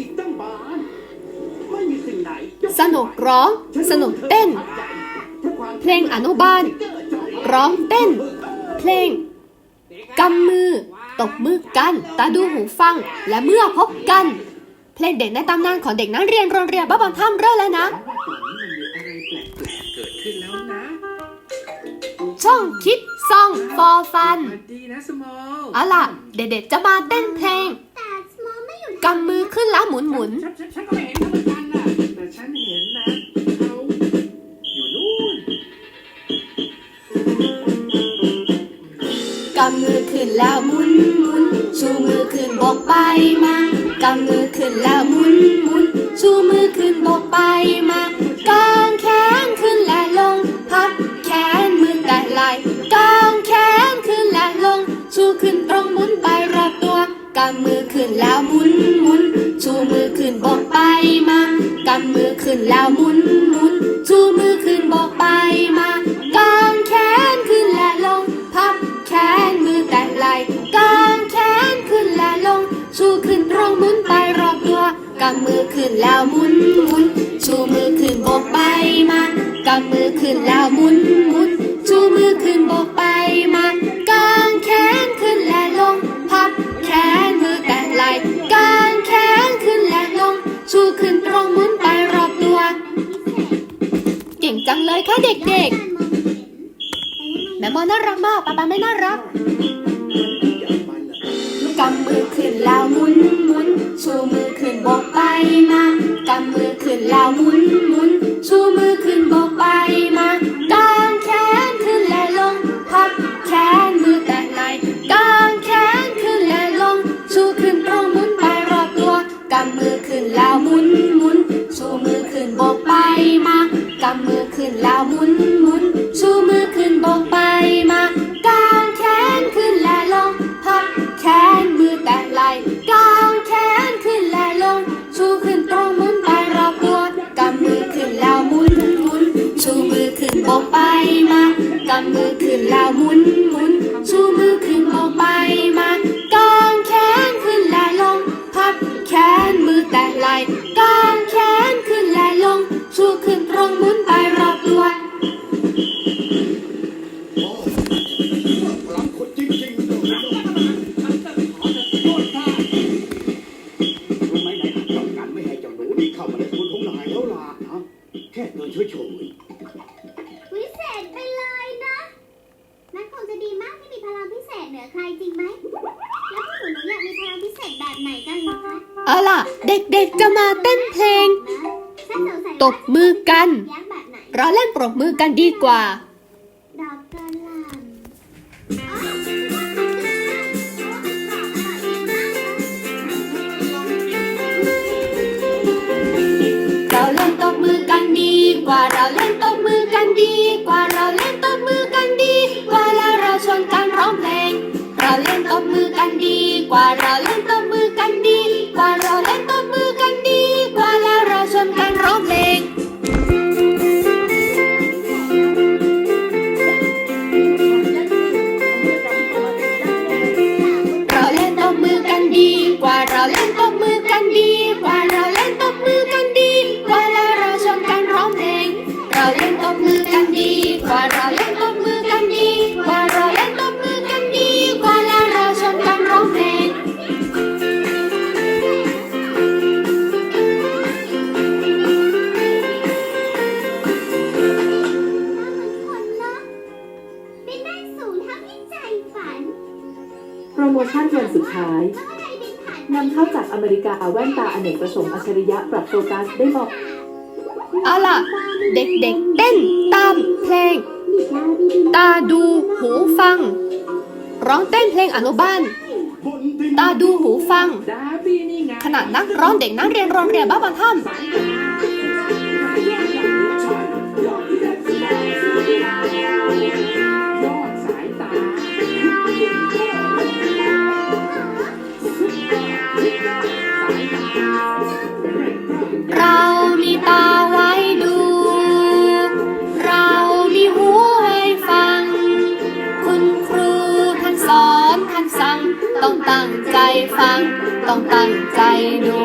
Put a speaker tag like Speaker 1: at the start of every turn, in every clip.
Speaker 1: อีกตั้งบาน ไม่มีสิ่งไหนจะ
Speaker 2: สนุกร้อง สนุกเต้น เพลงอนุบาล ร้องเต้น เพลงกำมือ ตบมือกัน ตาดูหูฟัง และเมื่อพบกัน เพลงเด็กในตำนานของเด็กนักเรียนโรงเรียนบ้านบางถ้ำเริ่มแล้วนะ
Speaker 1: เกิดขึ้นแล้วนะ
Speaker 2: ช่องคิดซองฟอร์ฟัน
Speaker 1: สวัสดีนะสมอล
Speaker 2: เอาล่ะ เด็กๆจะมาเต้นเพลง กำมือขึ้นแล้วหมุนหมุน
Speaker 1: ฉันฉันฉันก็ไม่เห็นเขาเหมือนกันน่ะแต่ฉันเห็นนะเขาอยู่นู่น
Speaker 2: กำมือขึ้นแล้วหมุนหมุน ชูมือขึ้นบกไปมากำมือขึ้นแล้วหมุนหมุน ชูมือขึ้นบกไปมากา ขึ้นแล้วหมุนหมุนชูมือขึ้นบอกไปมากำมือขึ้นแล้วหมุนหมุนชูมือขึ้นบอกไปมากางแขนขึ้นและลง พับแขนมือแต่ไหลกางแขนขึ้นและลง ชูขึ้นตรงหมุนไปรอบตัวกำมือขึ้นแล้วหมุนหมุนชูมือขึ้นบอกไปมากำมือขึ้นแล้วหมุนหมุน มากป๊าป๊าไม่น่ารั
Speaker 1: ก เอาล่ะ เด็
Speaker 3: ก
Speaker 2: ๆจะมาเต้นเพลง ตบมือกันเราเล่นปรบมือกันดีกว่าเราเล่นตบมือกันดีกว่าเราเล่นตบมือกันดีกว่าเราเล่นตบมือกันดีกว่าแล้วเราชวนกันร้องเพลง เราเล่นตบมือกันดีกว่ ชั่นวัน
Speaker 3: สุ
Speaker 4: ดท้าย
Speaker 3: แล้วก็ได้บินผ่าน
Speaker 4: นำเข้าจากอเมริกาแว่นตาอเนกประสงค์อัจฉริยะปรับโฟกัสได้เหมาะ
Speaker 2: เอาล่ะ เด็กๆ เต้นตามเพลง ตาดูหูฟัง ร้องเต้นเพลงอนุบาล
Speaker 1: ๆบนดิน
Speaker 2: ตาดูหูฟัง
Speaker 1: ดาบี้นี่ไง
Speaker 2: ขณะนักร้องเด็กนักเรียนโรงเรียนบ้านบางถ้ำ ฟัง ต้องตั้งใจดู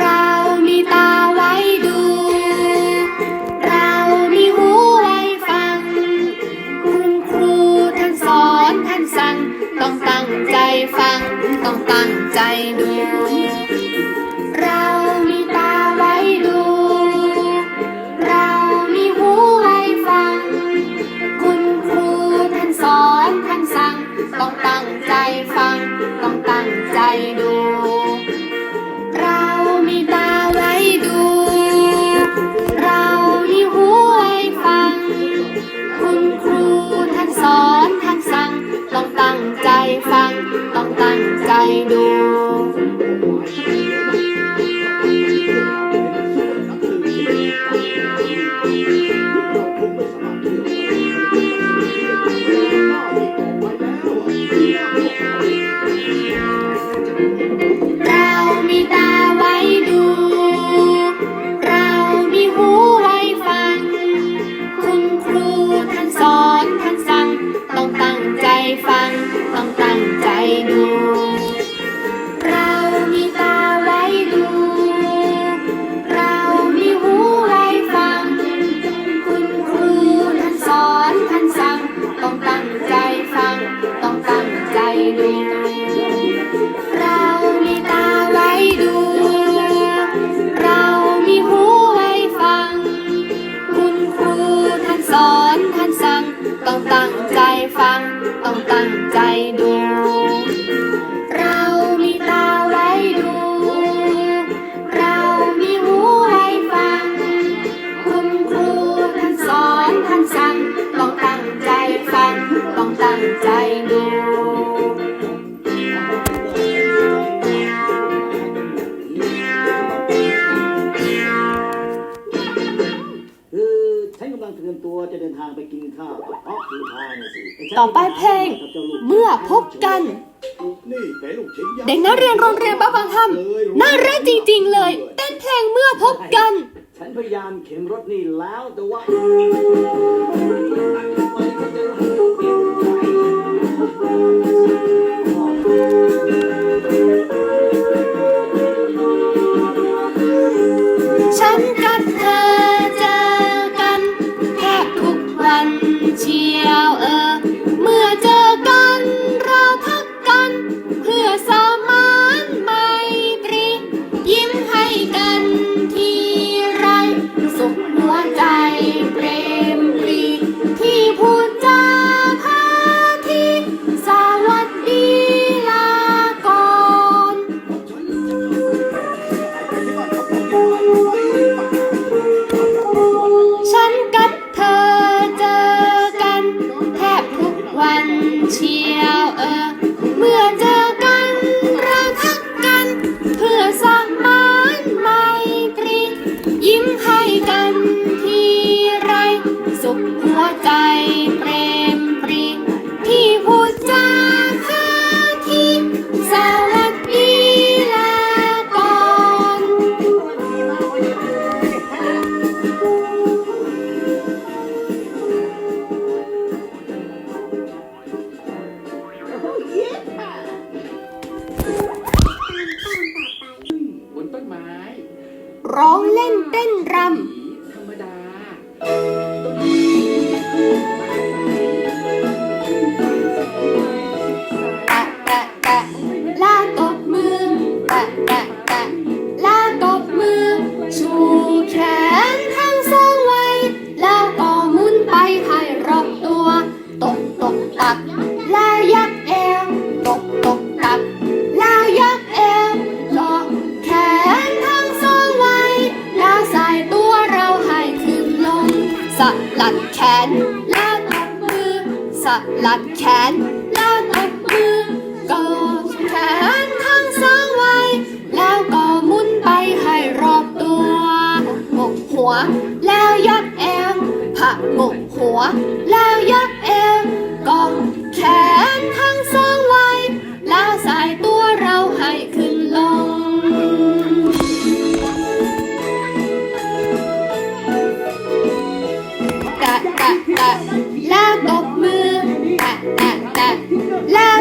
Speaker 2: เรามีตาไว้ดู เรามีหูไว้ฟัง คุณครูท่านสอนท่านสั่ง ต้องตั้งใจฟัง ต้องตั้งใจดู ฟัง ต้องตั้งใจดู ต่อไปเพลง เมื่อพบกัน
Speaker 1: เด็
Speaker 2: กนักเรียนโรงเรียนบ้าบางฮัน่ารักจริง ๆ เลย เต้นเพลงเมื่อพบกัน
Speaker 1: ฉันพยายามเข็มรถนี่แล้วแต่ว่า
Speaker 2: ไปจะ ล้วยักเอวผักหมกหัว แล้วยักเอวกองแขนทั้งสองไหลลาสายตัวเราให้ขึ้นลง แตะแตะแตะแล้วตบมือ แตะแตะแตะแล้ว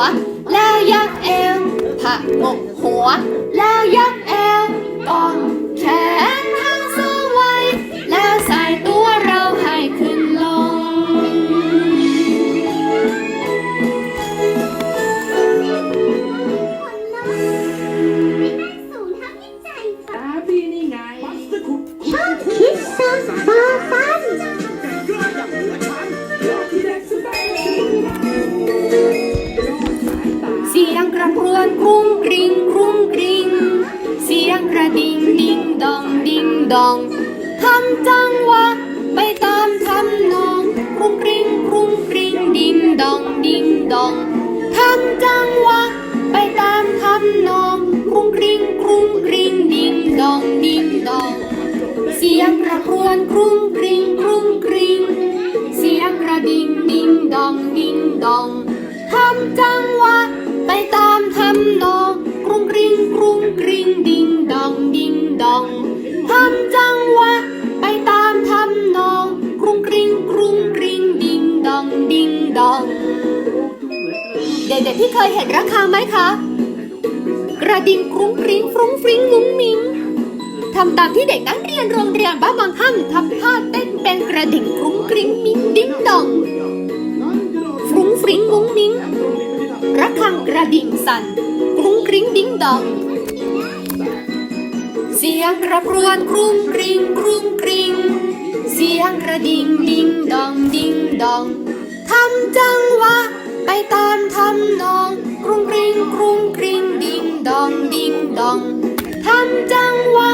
Speaker 2: ว แล้วยักเอวผักงกหัว แล้วยักเอวกอง
Speaker 5: ดิ่ง
Speaker 1: ด
Speaker 3: อ
Speaker 1: ง
Speaker 5: ดิ่
Speaker 2: งดองทำจังหวะไปตามทำนองรุงกริงรุงกริงดิ่งดองดิ่งดองทำจังหวะไปตามทำนองรุงกริงรุงกริงดิ่งดองดิ่งดอง เสียงกระเพื่อนรุงกริงกรุงกริงเสียงกระดิ่งดิ่งดองดิ่งดองทำจังหวะไปตามทำนอง รุงกริงกรุงกริงดิ่งดองดิ่งดองทำจังหวะไปตามทำนองกรุงกริงกรุงกริงดิ่งดองดิ่งดอง เด็กๆที่เคยเห็นระฆังไหมคะ กระดิ่งกรุงกริงฟรุ้งฟริ้งมุ้งมิ้งทำตามที่เด็กนักเรียนโรงเรียนบ้านบางท่านทำท่าเต้นเป็นกระดิ่งกรุ้งกริ้งมิ้งดิ้งดองฟรุ้งฟริ้งมุ้งมิ้งระฆังกระดิ่งสั่น ริ้งดิ้งดอง เสียงกระพื่อนกรุงกริงกรุงกริง เสียงกระดิ่งดิ้งดองดิ้งดองทำจังหวะไปตามทำนอง กรุงกริงกรุงกริงดิ้งดองดิ้งดองทำจังหวะ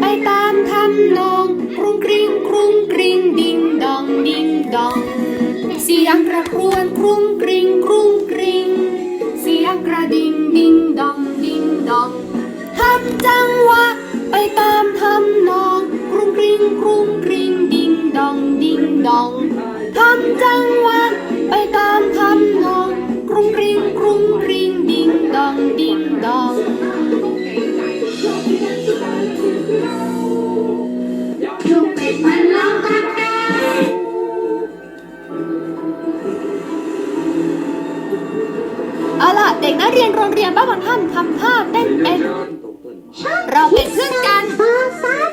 Speaker 2: ไปตามทำนอง กรุงกริงกรุงกริงดิงดองดิงดอง เสียงกระครวนกรุงกริงกรุงกริง เสียงกระดิ่งดิงดอง ดองทำจังหวะไปตามทำนองกรุงกริงกรุงกริงดิงดองดิงดองทำจังหวะไปตามทำนองกรุงกริงกรุงกริงดิงดองดิงดอง
Speaker 3: ลูกเป็ดมัน
Speaker 2: นบ้านบางทำท่าเต้นเป็น เราเป็นเพื่อนกัน
Speaker 3: บาฟัน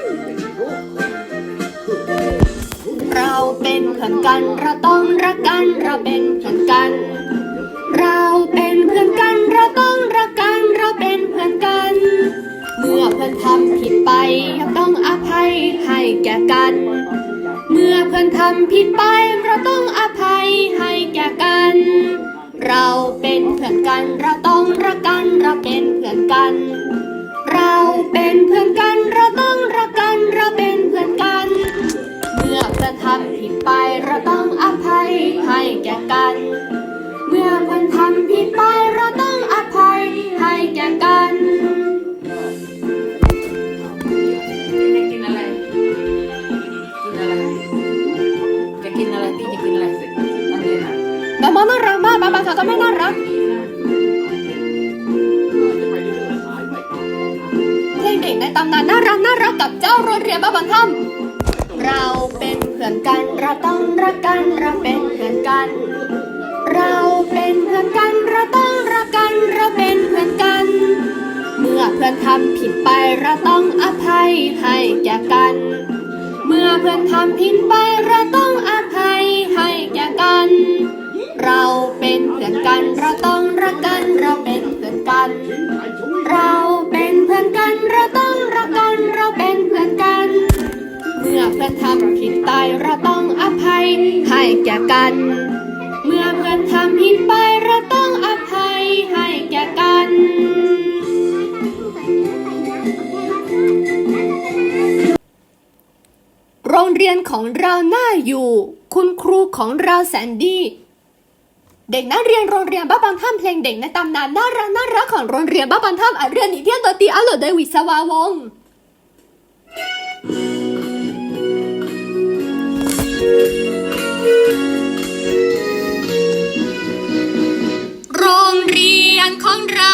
Speaker 2: เราเป็นเพื่อนกัน เราต้องรักกัน เราเป็นเพื่อนกัน เราเป็นเพื่อนกัน เราต้องรักกัน เราเป็นเพื่อนกัน เมื่อเพื่อนทำผิดไปเราต้องอภัยให้แก่กัน เมื่อเพื่อนทำผิดไป เราต้องอภัยให้แก่กัน เราเป็นเพื่อนกัน เราต้อง เพื่อนกันเราเป็นเพื่อนกัน เราต้องรักกัน เราเป็นเพื่อนกัน เมื่อเพื่อนทำผิดไปเราต้องอภัยให้แก่กัน เมื่อเพื่อนทำผิดไปเราต้องอภัยให้แก่กัน
Speaker 5: จะกินอะไร กินอะไร จะกินอะไรพี่จะกินอะไรนั่นเลยนะ
Speaker 2: น้องๆน่ารักมากบางบางเขาก็ไม่น่ารัก และตำนานน่ารักน่ารักกับเจ้าโรงเรียนบ้าบังคับเราเป็นเพื่อนกันเราต้องรักกันเราเป็นเพื่อนกัน เราเป็นเพื่อนกันเราต้องรักกันเราเป็นเพื่อนกัน เมื่อเพื่อนทำผิดไปเราต้องอภัยให้แก่กัน เมื่อเพื่อนทำผิดไปเราต้องอภัยให้แก่กัน เราเป็นเพื่อนกันเราต้องรักกันเราเป็นเพื่อนกัน เราเป็นเพื่อนกันเราต้อง เพื่อนทำผิดตายเราต้องอภัยให้แก่กัน เมื่อเพื่อนทำผิดไปเราต้องอภัยให้แก่กันโรงเรียนของเราน่าอยู่ คุณครูของเราแสนดี เด็กนักเรียนโรงเรียนบ้าบางท่ามเพลงเด็กในตำนานน่ารักน่ารักของโรงเรียนบ้าบางท่ามอาเรียนอิเทียนตัวตีอาโลดเดวิสวาวง์ รงเรียนของเรา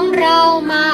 Speaker 2: ของเรามา